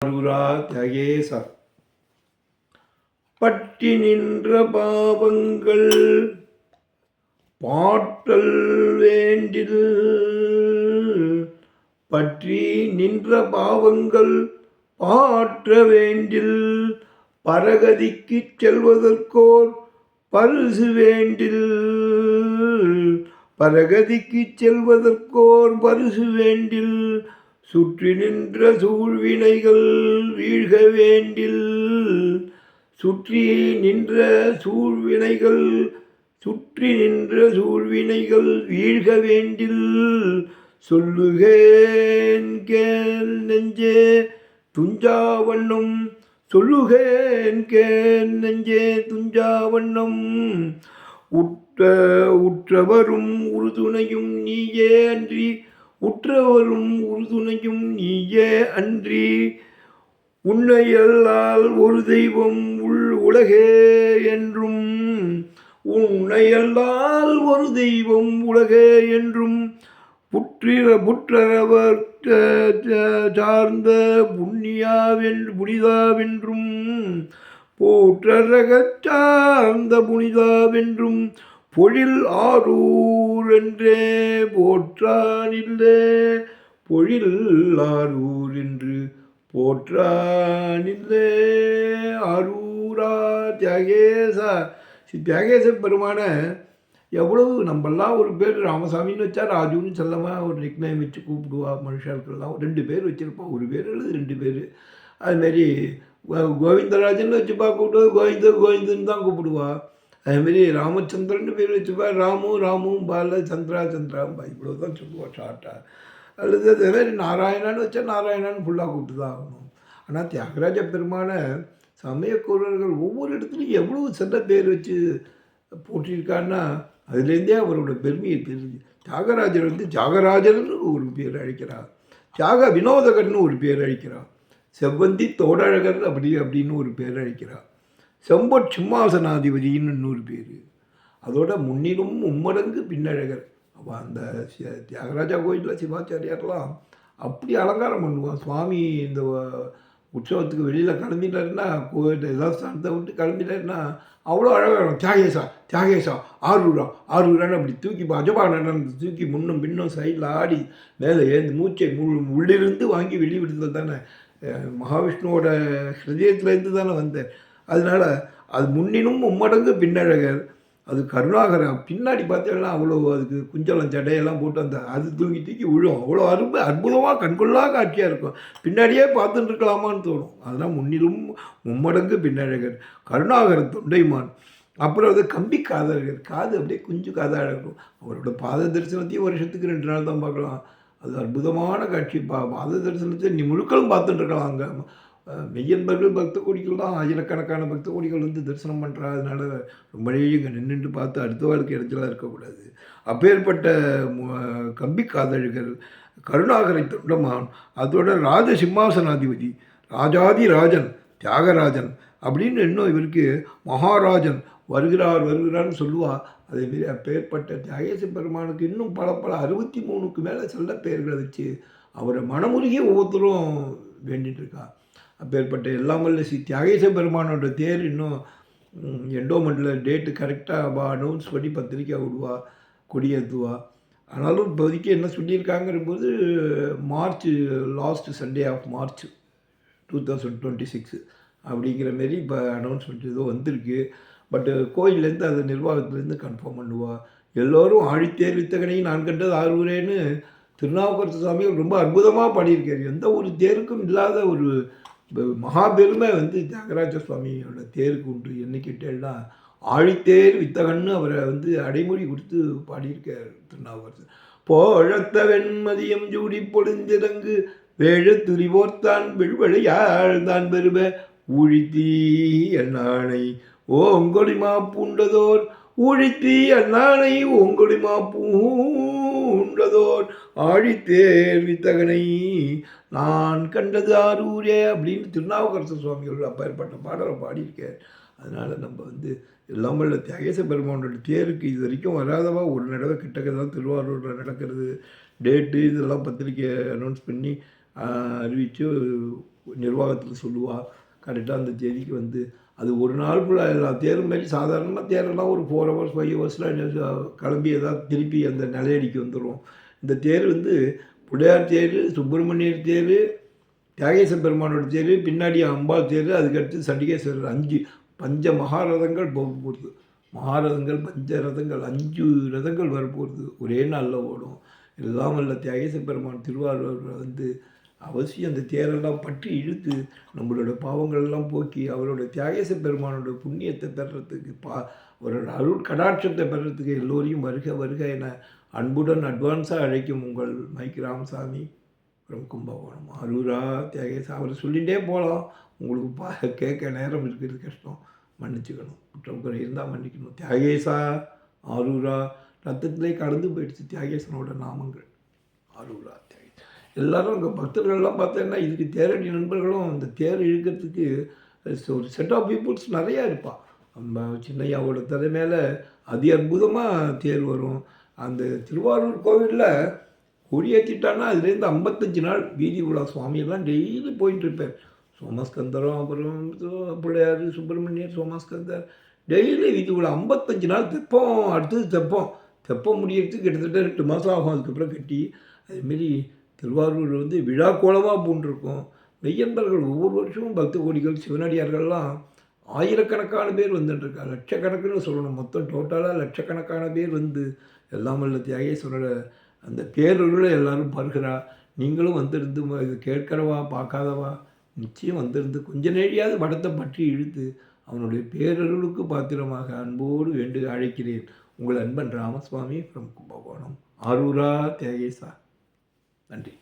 அருரா தியாகேசா பற்றி நின்ற பாவங்கள் பாட்டல் வேண்டில் பற்றி நின்ற பாவங்கள் பாற்ற வேண்டில் பரகதிக்குச் செல்வதற்கோர் பரிசு வேண்டில் பரகதிக்குச் செல்வதற்கோர் பரிசு வேண்டில் சுற்றி நின்ற சூழ்வினைகள் வீழ்க வேண்டில் சுற்றி நின்ற சூழ்வினைகள் சுற்றி நின்ற சூழ்வினைகள் வீழ்க வேண்டில் சொல்லுகேன் கேள் நெஞ்சே துஞ்சாவண்ணம் சொல்லுகேன் கேள் நெஞ்சே துஞ்சாவண்ணம். உற்ற உற்றவரும் உறுதுணையும் நீயே அன்றி உற்றவரும் உறுதுணையும் நீயே அன்றி. உன்னையல்லால் ஒரு தெய்வம் உள் உலகே என்றும். உன்னையல்லால் ஒரு தெய்வம் உலகே என்றும். புற்றிர புற்றரவர் சார்ந்த புண்ணியாவென்று புனிதாவென்றும். போற்றரக சார்ந்த புனிதாவென்றும். பொழில் ஆரூர் என்றே போற்றானில்லே. பொழில் ஆரூர் என்று போற்றானில்லே. அரூரா தியாகேசா. ஸ்ரீ தியாகேச பெருமான எவ்வளவு நம்மெல்லாம் ஒரு பேர் ராமசாமின்னு வச்சா ராஜுன்னு செல்லமாக ஒரு நிக்னேம் வச்சு கூப்பிடுவா மனுஷாளுக்கெல்லாம் ரெண்டு பேர் வச்சுருப்போம் ஒரு பேர் அல்லது ரெண்டு பேர். அதுமாரி கோ- கோவிந்தராஜன் வச்சுப்பா கூப்பிட்டு கோவிந்த கோவிந்தன்னு தான் கூப்பிடுவா. அதுமாரி ராமச்சந்திரன் பேர் வச்சுப்பா ராமு ராமு பால சந்திரா சந்திராம்பா. இவ்வளோ தான் சொல்லுவா ஷார்ட்டாக அல்லது அதே மாதிரி நாராயணான்னு வச்சா நாராயணான்னு ஃபுல்லாக கூப்பிட்டு தான் ஆகணும். ஆனால் தியாகராஜ பெருமானை சமயக்கூறர்கள் ஒவ்வொரு இடத்துலையும் எவ்வளோ சின்ன பேர் வச்சு போட்டிருக்கான்னா அதுலேருந்தே அவரோட பெருமையை தெரிஞ்சு தியாகராஜர் வந்து தியாகராஜர்னு ஒரு பேர் அழைக்கிறார். தியாக வினோதகர்னு ஒரு பேர் அழைக்கிறார். செவ்வந்தி தோடழகர் அப்படி அப்படின்னு ஒரு பேர் அழைக்கிறார். செம்பொற் சிம்மாசனாதிபதின்னு நூறு பேர். அதோட முன்னிலும் மும்மடங்கு பின்னழகர். அப்போ அந்த தியாகராஜா கோயிலில் சிவாச்சாரியார்லாம் அப்படி அலங்காரம் பண்ணுவான் சுவாமி இந்த உற்சவத்துக்கு வெளியில் கிளம்பிட்டாருன்னா கோயில் ஏதாவது ஸ்தானத்தை விட்டு கிளம்பிட்டாருன்னா அவ்வளோ அழகாக இருக்கும். தியாகேசா தியாகேசா ஆரூரா ஆரூரான்னு அப்படி தூக்கி அஜபா தூக்கி முன்னும் பின்னும் சைடில் ஆடி மேலே ஏந்து மூச்சை முள் உள்ளிருந்து வாங்கி வெளிவிடுதல் தானே. மகாவிஷ்ணுவோட ஹிருதயத்துலேருந்து தானே வந்தேன். அதனால அது முன்னினும் மும்மடங்கு பின்னழகர். அது கருணாகரம் பின்னாடி பார்த்தீங்கன்னா அவ்வளோ அதுக்கு குஞ்சலம் சடையெல்லாம் போட்டு அந்த அது தூக்கி தூக்கி விழும். அவ்வளோ அருமை அற்புதமாக கண்கொள்ளா காட்சியாக இருக்கும். பின்னாடியே பார்த்துட்டு இருக்கலாமான்னு தோணும். அதெல்லாம் முன்னிலும் மும்மடங்கு பின்னழகர். கருணாகரன் தொண்டைமான். அப்புறம் அது கம்பி காதழகர் காது அப்படியே குஞ்சு காதாக இருக்கும். அவரோட பாத தரிசனத்தையும் வருஷத்துக்கு ரெண்டு நாள் தான் பார்க்கலாம். அது அற்புதமான காட்சி. பா பாத தரிசனத்தை நீ முழுக்களும் பார்த்துட்டு இருக்கலாம் அங்கே மெய்யன்பர்கள் பக்த கோடிகள் தான் ஆயிரக்கணக்கான பக்த கோடிகள் வந்து தரிசனம் பண்ணுறா அதனால ரொம்ப நேரம் இங்கே நின்றுட்டு பார்த்து அடுத்த வாழ்க்கை இடத்துல இருக்கக்கூடாது. அப்பேற்பட்ட கம்பி காதழிகள் கருணாகரை தொண்டமான் அதோட ராஜ சிம்மாசனாதிபதி ராஜாதி ராஜன் தியாகராஜன் அப்படின்னு இன்னும் இவருக்கு மகாராஜன் வருகிறார் வருகிறான்னு சொல்லுவாள் அதேமாரி அப்பேற்பட்ட தியாகேச பெருமானுக்கு இன்னும் பல பல அறுபத்தி மூணுக்கு மேலே செல்ல பெயர்களை வச்சு அவரை மனமுருகி ஒவ்வொருத்தரும் வேண்டிட்டு இருக்கா. அப்பேற்பட்ட எல்லாமல்ல ஸ்ரீ தியாகேச பெருமானோட தேர் இன்னும் எண்டோமெண்ட்டில் டேட்டு கரெக்டாக அவள் அனௌன்ஸ் பண்ணி பத்திரிக்கை விடுவா கொடியேற்றுவா ஆனாலும் இப்போதைக்கு என்ன சொல்லியிருக்காங்கிற போது March last Sunday of March two thousand twenty six அப்படிங்கிற மாரி இப்போ அனௌன்ஸ்மெண்ட் ஏதோ வந்திருக்கு. பட்டு கோயிலேருந்து அது நிர்வாகத்துலேருந்து கன்ஃபார்ம் பண்ணுவா. எல்லோரும் ஆழித்தேர் வித்தகனை நான் கண்டது ஆர்வரேன்னு திருநாவுக்கரசு சாமி ரொம்ப அற்புதமாக பாடியிருக்காரு. எந்த ஒரு தேருக்கும் இல்லாத ஒரு மகாபெருமை வந்து தியாகராஜ சுவாமியோட தேருக்கு உண்டு. என்ன கேட்டேன்னா ஆழித்தேர் வித்தகன்னு அவரை வந்து அடைமொழி கொடுத்து பாடியிருக்கார் திருநாவுக்கரசர் போழத்த வெண்மதியம் ஜூடி பொழுந்திறங்கு வேழ துரிவோர்த்தான் வெள்வழையாள் தான் பெருவ ஊழித்தீ அண்ணானை ஓங்கொடிமா பூண்டதோர் ஊழித்தீ அண்ணானை ஓங்கொடிமா உள்ளதோர் ஆழித்தேர் வித்தகனை. நான் கண்டது ஆரூரே அப்படின்னு திருநாவுக்கரசு சுவாமிகள் அப்பேற்பட்ட பாடலை பாடியிருக்கார். அதனால் நம்ம வந்து எல்லாம் இல்லை தியாகேச பெருமானோட தேருக்கு இது வரைக்கும் வராதவா? ஒரு நடவை கிட்டக்க தான் திருவாரூரில் நடக்கிறது. டேட்டு இதெல்லாம் பத்திரிக்கை அனௌன்ஸ் பண்ணி அறிவித்து நிர்வாகத்தில் சொல்லுவாள் கரெக்டாக அந்த தேதிக்கு வந்து அது ஒரு நாள் ஃபுல்லாக எல்லா தேரும் மாதிரி சாதாரணமாக தேரெல்லாம் ஒரு ஃபோர் ஹவர்ஸ் ஃபைவ் ஹவர்ஸில் கிளம்பி ஏதாவது திருப்பி அந்த நிலையடிக்கு வந்துடும் இந்த தேர் வந்து பிள்ளையார் தேர் சுப்பிரமணியர் தேர் தியாகேச பெருமானோட தேர் பின்னாடி அம்பாள் தேர் அதுக்கடுத்து சண்டிகேஸ்வரர் அஞ்சு. பஞ்ச மகாரதங்கள் போக போகிறது மகாரதங்கள் பஞ்ச ரதங்கள் அஞ்சு ரதங்கள் வரப்போகிறது ஒரே நாளில் ஓடும். எல்லாம் வல்ல தியாகேச பெருமான் திருவாரூர் வந்து அவசியம் அந்த தேரெல்லாம் பற்றி இழுத்து நம்மளோட பாவங்களெல்லாம் போக்கி அவரோட தியாகேச பெருமானோட புண்ணியத்தை பெறத்துக்கு பா அவரோட அருள் கடாட்சத்தை பெறத்துக்கு எல்லோரையும் வருக வருக என அன்புடன் அட்வான்ஸாக அழைக்கும் உங்கள் மைக் ராமசாமி அப்புறம் கும்பகோணம். அரூரா தியாகேசா அவர் சொல்லிகிட்டே போகலாம். உங்களுக்கு பா கேட்க நேரம் இருக்கிறது கஷ்டம். மன்னிச்சுக்கணும். குற்றம் குறை இருந்தால் மன்னிக்கணும். தியாகேசா ஆரூரா ரத்தத்திலே கடந்து போயிடுச்சு தியாகேசனோட நாமங்கள். ஆரூரா தியாக எல்லாரும் அங்கே பக்தர்கள்லாம் பார்த்தீங்கன்னா இதுக்கு தேரடி நண்பர்களும் அந்த தேர் இழுக்கிறதுக்கு ஒரு செட் ஆஃப் பீப்புள்ஸ் நிறையா இருப்பாள் நம்ம சின்னையாவோட தலைமையில் அதி அற்புதமாக தேர் வரும். அந்த திருவாரூர் கோவிலில் கொடியேற்றிட்டான்னா அதுலேருந்து ஐம்பத்தஞ்சு நாள் வீதி உலா சுவாமியெல்லாம் டெய்லி போயிட்டு இருப்பேன் சோமஸ்கந்தரம் அப்புறம் பிள்ளையார் சுப்பிரமணியர் சோமஸ்கந்தர் டெய்லி வீதி உலா ஐம்பத்தஞ்சு நாள் தெப்பம் அடுத்தது தெப்பம். தெப்பம் முடியறதுக்கு கிட்டத்தட்ட ரெண்டு மாதம் ஆகும் அதுக்கப்புறம் கட்டி. அதுமாரி திருவாரூர் வந்து விழா கோலமாக பூண்டிருக்கும். மெய்யன்பர்கள் ஒவ்வொரு வருஷமும் பக்த கோடிகள் சிவனடியார்கள்லாம் ஆயிரக்கணக்கான பேர் வந்துட்டுருக்கா லட்சக்கணக்குன்னு சொல்லணும். மொத்தம் டோட்டலாக லட்சக்கணக்கான பேர் வந்து எல்லாம் வல்ல தியாகேஸ்வரோட அந்த பேரருளை எல்லாரும் பருகிறா நீங்களும் வந்திருந்து இது கேட்கிறவா பார்க்காதவா? நிச்சயம் வந்திருந்து கொஞ்ச நேரியாவது படத்தை பற்றி இழுத்து அவனுடைய பேரருளுக்கு பாத்திரமாக அன்போடு வேண்டு அழைக்கிறேன். உங்கள் அன்பன் ராமசுவாமி ஃப்ரம் கும்பகோணம். ஆரூரா தேகேசா நன்றி